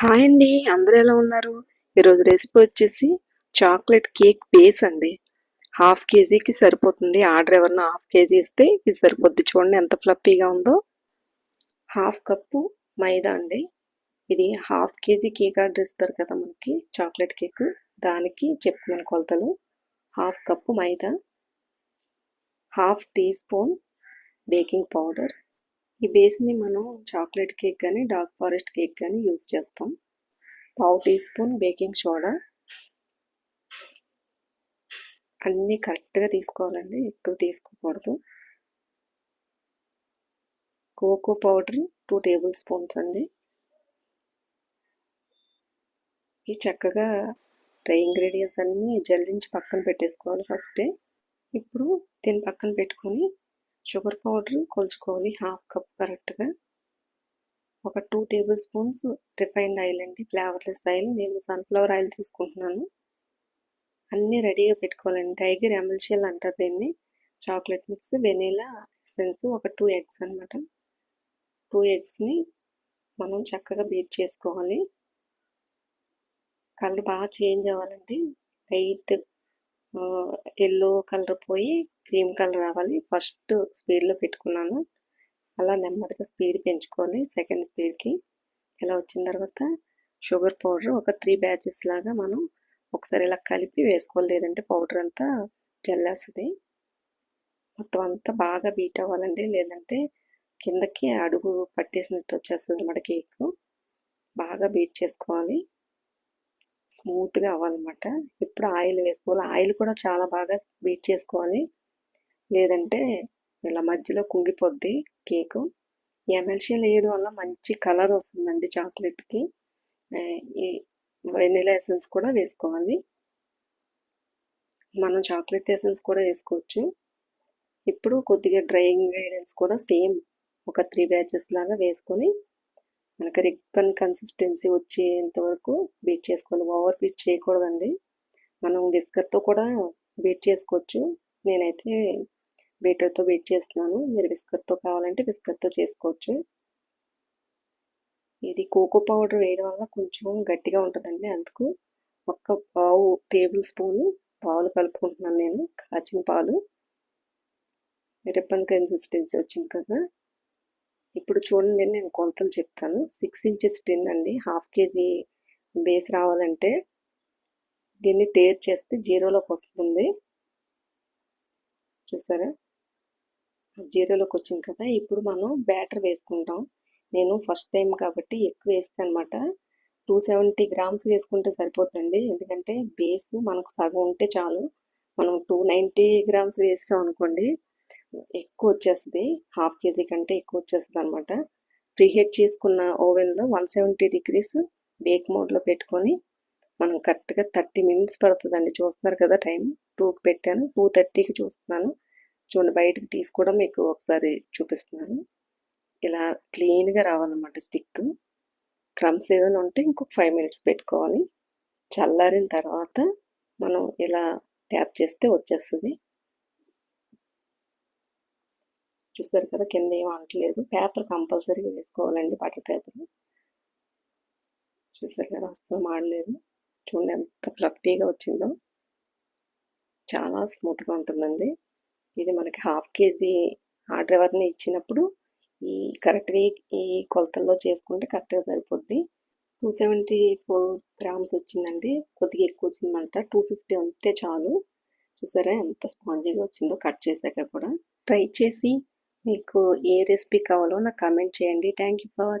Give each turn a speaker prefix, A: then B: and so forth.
A: Hi అండి అందరూ ఎలా ఉన్నారు? ఈరోజు రెసిపీ వచ్చేసి చాక్లెట్ కేక్ బేస్ అండి. హాఫ్ కేజీకి సరిపోతుంది. ఆర్డర్ ఎవరన్నా హాఫ్ కేజీ ఇస్తే ఇది సరిపోద్ది. చూడండి ఎంత ఫ్లప్పీగా ఉందో. హాఫ్ కప్పు మైదా అండి. ఇది హాఫ్ కేజీ కేక్ ఆర్డర్ ఇస్తారు కదా మనకి చాక్లెట్ కేక్. దానికి చెప్తున్నాను కొలతలు. Half cup maida. Half teaspoon baking powder. ఈ బేస్ని మనం చాక్లెట్ కేక్ కానీ డార్క్ ఫారెస్ట్ కేక్ కానీ యూస్ చేస్తాం. పావు టీ స్పూన్ బేకింగ్ సోడా. అన్నీ కరెక్ట్గా తీసుకోవాలండి. ఎక్కువ తీసుకోకూడదు. Cocoa powder two tablespoons అండి. ఈ చక్కగా డ్రై ఇంగ్రీడియంట్స్ అన్నీ జల్లించి పక్కన పెట్టేసుకోవాలి ఫస్టే. ఇప్పుడు దీన్ని పక్కన పెట్టుకొని షుగర్ పౌడర్ కొలుచుకోవాలి. హాఫ్ కప్ కరెక్ట్గా. ఒక two tablespoons refined oil అండి. Flavourless oil. నేను సన్ఫ్లవర్ ఆయిల్ తీసుకుంటున్నాను. అన్నీ రెడీగా పెట్టుకోవాలండి. టైగర్ ఎమల్షియల్ అంటారు దీన్ని. చాక్లెట్ మిక్స్ వెనీలా ఎసెన్స్ ఒక టూ ఎగ్స్ అనమాట టూ ఎగ్స్ని మనం చక్కగా బీట్ చేసుకోవాలి. కలర్ బాగా చేంజ్ అవ్వాలండి. లైట్ ఎల్లో కలర్ పోయి క్రీమ్ కలర్ రావాలి. ఫస్ట్ స్పీడ్లో పెట్టుకున్నాను. అలా నెమ్మదిగా స్పీడ్ పెంచుకోవాలి సెకండ్ స్పీడ్కి ఇలా వచ్చిన తర్వాత షుగర్ పౌడర్ ఒక త్రీ బ్యాచెస్ లాగా మనం ఒకసారి ఇలా కలిపి వేసుకోవాలి. లేదంటే పౌడర్ అంతా జల్లేస్తుంది. మొత్తం అంతా బాగా బీట్ అవ్వాలండి. లేదంటే కిందకి అడుగు పట్టేసినట్టు వచ్చేస్తుంది అన్నమాట కేక్ బాగా బీట్ చేసుకోవాలి. స్మూత్గా అవ్వాలన్నమాట. ఇప్పుడు ఆయిల్ వేసుకోవాలి. ఆయిల్ కూడా చాలా బాగా బీట్ చేసుకోవాలి. లేదంటే ఇలా మధ్యలో కుంగిపోద్ది కేకు. ఎమల్షియల్ వేయడం వల్ల మంచి కలర్ వస్తుందండి చాక్లెట్కి. ఈ వెనిలా ఎసెన్స్ కూడా వేసుకోవాలి. మనం చాక్లెట్ ఎసెన్స్ కూడా వేసుకోవచ్చు. ఇప్పుడు కొద్దిగా డ్రై ఇంగ్రీడియంట్స్ కూడా సేమ్ ఒక త్రీ బ్యాచెస్ లాగా వేసుకొని మనకి రిబ్బన్ కన్సిస్టెన్సీ వచ్చేంత వరకు బీట్ చేసుకోవాలి. ఓవర్ బీట్ చేయకూడదండి. మనం విస్కర్తో కూడా బీట్ చేసుకోవచ్చు. నేనైతే బీటర్తో బీట్ చేస్తున్నాను. మీరు విస్కర్తో కావాలంటే విస్కర్తో చేసుకోవచ్చు. ఇది కోకో పౌడర్ వేయడం వల్ల కొంచెం గట్టిగా ఉంటుందండి అందుకు ఒక్క పావు టేబుల్ స్పూను పాలు కలుపుకుంటున్నాను నేను. కాచిన పాలు. రిబ్బన్ కన్సిస్టెన్సీ వచ్చింది కదా. ఇప్పుడు చూడండి నేను కొలతలు చెప్తాను. సిక్స్ ఇంచెస్ టిన్ అండి. హాఫ్ కేజీ బేస్ రావాలంటే దీన్ని టేర్ చేస్తే జీరోలోకి వస్తుంది. చూసారా? జీరోలోకి వచ్చింది కదా. ఇప్పుడు మనం బ్యాటర్ వేసుకుంటాం. నేను ఫస్ట్ టైం కాబట్టి ఎక్కువ వేస్తాను అనమాట టూ సెవెంటీ గ్రామ్స్ వేసుకుంటే సరిపోతుందండి. ఎందుకంటే బేస్ మనకు సగం ఉంటే చాలు. మనం టూ నైంటీ గ్రామ్స్ వేస్తాం అనుకోండి ఎక్కువ వచ్చేస్తుంది హాఫ్ కేజీ కంటే ఎక్కువ వచ్చేస్తుంది అనమాట ప్రీహీట్ చేసుకున్న ఓవెన్లో వన్ సెవెంటీ డిగ్రీస్ బేక్ మోడ్లో పెట్టుకొని మనం కరెక్ట్గా థర్టీ మినిట్స్ పడుతుందండి. చూస్తున్నారు కదా టైం టూకి పెట్టాను. టూ థర్టీకి చూస్తున్నాను. చూడండి బయటకు తీసుకోవడం మీకు ఒకసారి చూపిస్తున్నాను. ఇలా క్లీన్గా రావాలన్నమాట స్టిక్. క్రమ్స్ ఏదైనా ఉంటే ఇంకొక ఫైవ్ మినిట్స్ పెట్టుకోవాలి. చల్లారిన తర్వాత మనం ఇలా ట్యాప్ చేస్తే వచ్చేస్తుంది. చూసారు కదా కింద ఏం అనట్లేదు పేపర్ కంపల్సరీగా వేసుకోవాలండి బటర్ పేపర్. చూసారు కదా అస్సలు మాడలేదు. చూడండి ఎంత ఫ్లఫీగా వచ్చిందో. చాలా స్మూత్గా ఉంటుందండి. ఇది మనకి హాఫ్ కేజీ ఆర్డర్ ఎవరిని ఇచ్చినప్పుడు ఈ కరెక్ట్గా ఈ కొలతల్లో చేసుకుంటే కరెక్ట్గా సరిపోద్ది. టూ సెవెంటీ ఫోర్ గ్రామ్స్ వచ్చిందండి. కొద్దిగా ఎక్కువ వచ్చిందంట. టూ ఫిఫ్టీ ఉంటే చాలు. చూసారా ఎంత స్పాంజీగా వచ్చిందో కట్ చేశాక కూడా. ట్రై చేసి మీకు ఏ రెసిపీ కావాలో నాకు కామెంట్ చేయండి. Thank you for